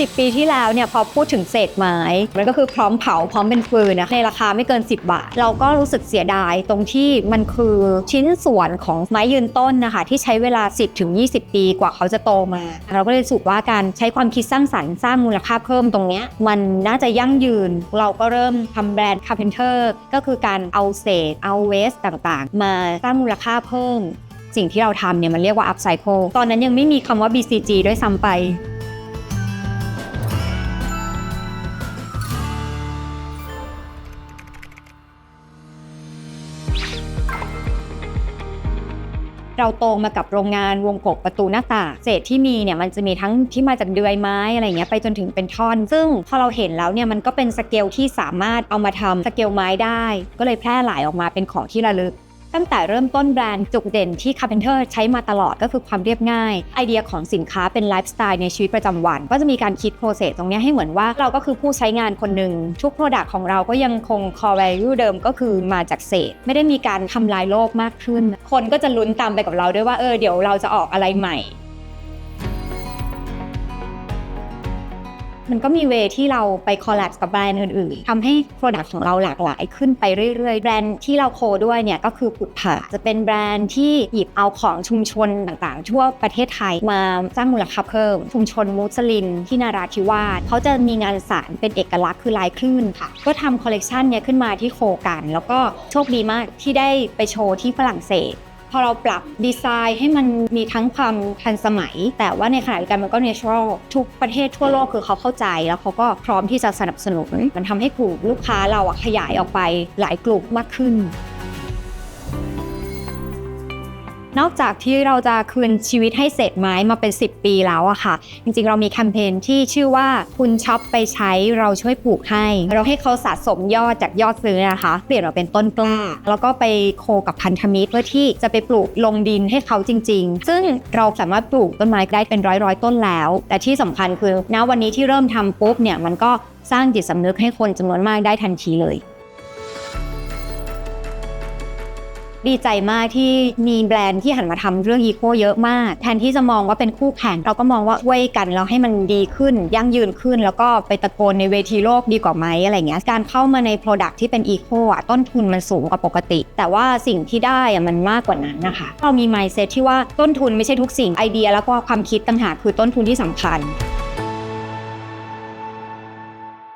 10 ปีที่แล้วเนี่ยพอพูดถึงเศษไม้ มันก็คือพร้อมเผาพร้อมเป็นฟืนนะในราคาไม่เกิน 10 บาท เราก็รู้สึกเสียดายตรงที่มันคือชิ้นส่วนของไม้ยืนต้นนะคะ ที่ใช้เวลา 10ถึง20 ปีกว่าเขาจะโตมา เราก็เลยสึกว่าการใช้ความคิดสร้างสรรค์สร้างมูลค่าเพิ่มตรงเนี้ยมันน่าจะยั่งยืน เราก็เริ่มทำแบรนด์ Carpenter ก็คือการเอาเศษเอาเวสต่างๆ มาสร้างมูลค่าเพิ่ม สิ่งที่เราทำเนี่ยมันเรียกว่า upcycle ตอนนั้นยังไม่มีคำว่า BCG ด้วยซ้ำไป เราโตมากับโรงงานวงกบประตูหน้าต่างเศษที่มีเนี่ยมันจะมีทั้งที่มาจากเดือยไม้อะไรเงี้ยไปจนถึงเป็นท่อน ซึ่งพอเราเห็นแล้วเนี่ยมันก็เป็นสเกลที่สามารถเอามาทำสเกลไม้ได้ ก็เลยแพร่หลายออกมาเป็นของที่ระลึก ตั้งแต่เริ่มต้นแบรนด์จุดเด่นที่ Carpenter ใช้มาตลอดก็คือความเรียบง่าย ไอเดียของสินค้าเป็นไลฟ์สไตล์ในชีวิตประจำวัน ก็จะมีการคิดโปรเซสตรงนี้ให้เหมือนว่าเราก็คือผู้ใช้งานคนหนึ่งทุก Product ของเราก็ยังคง core value เดิมก็คือมาจากเศษ ไม่ได้มีการทำลายโลกมากขึ้น คนก็จะลุ้นตามไปกับเราด้วยว่าเออเดี๋ยวเราจะออกอะไรใหม่ มันก็มีเวที่เราไปคอลแลบกับแบรนด์อื่นๆทำให้ Product ของเราหลากหลายขึ้นไปเรื่อยๆ แบรนด์ที่เราโคด้วยเนี่ยก็คือผุดผาจะเป็นแบรนด์ที่หยิบเอาของชุมชนต่างๆ ทั่วประเทศไทยมาสร้างมูลค่าเพิ่ม ชุมชนมุสลิมที่นาราธิวาสเขาจะมีงานสารเป็นเอกลักษณ์คือลายคลื่นค่ะ ก็ทำคอลเลกชันเนี้ยขึ้นมาที่โคกัน แล้วก็โชคดีมากที่ได้ไปโชว์ที่ฝรั่งเศส พอเราปรับดีไซน์ให้มันมีทั้งความทันสมัย แต่ว่าในขณะเดียวกันมันก็เนเชอรัลทุกประเทศทั่วโลกคือเขาเข้าใจแล้วเขาก็พร้อมที่จะสนับสนุน มันทำให้กลุ่มลูกค้าเราอะขยายออกไปหลายกลุ่มมากขึ้น นอกจากที่เราจะคืนชีวิตให้เศษไม้มาเป็น 10 ปีแล้วอะค่ะ จริงๆ เรามีแคมเปญที่ชื่อว่าคุณช็อปไปใช้เราช่วยปลูกให้ เราให้เขาสะสมยอดจากยอดซื้อนะคะ เปลี่ยนมาเป็นต้นกล้า แล้วก็ไปโคกับพันธมิตรเพื่อที่จะไปปลูกลงดินให้เขาจริง ๆ ซึ่งเราสามารถปลูกต้นไม้ได้เป็นร้อยๆ ต้นแล้ว แต่ที่สำคัญคือณวันนี้ที่เริ่มทำปุ๊บเนี่ยมันก็สร้างจิตสำนึกให้คนจำนวนมากได้ทันทีเลย ดีใจมากที่มีแบรนด์ที่หันมาทำเรื่องอีโคเยอะมาก แทนที่จะมองว่าเป็นคู่แข่งเราก็มองว่าช่วยกันแล้วให้มันดีขึ้น ยั่งยืนขึ้น แล้วก็ไปตะโกนในเวทีโลกดีกว่าไหมอะไรเงี้ยการเข้ามาใน Product ที่เป็นอีโคอะต้นทุนมันสูงกว่าปกติ แต่ว่าสิ่งที่ได้อะมันมากกว่านั้นนะคะเรามี mindset ที่ว่าต้นทุนไม่ใช่ทุกสิ่งไอเดีย แล้วก็ความคิดต่างหากคือต้นทุนที่สำคัญ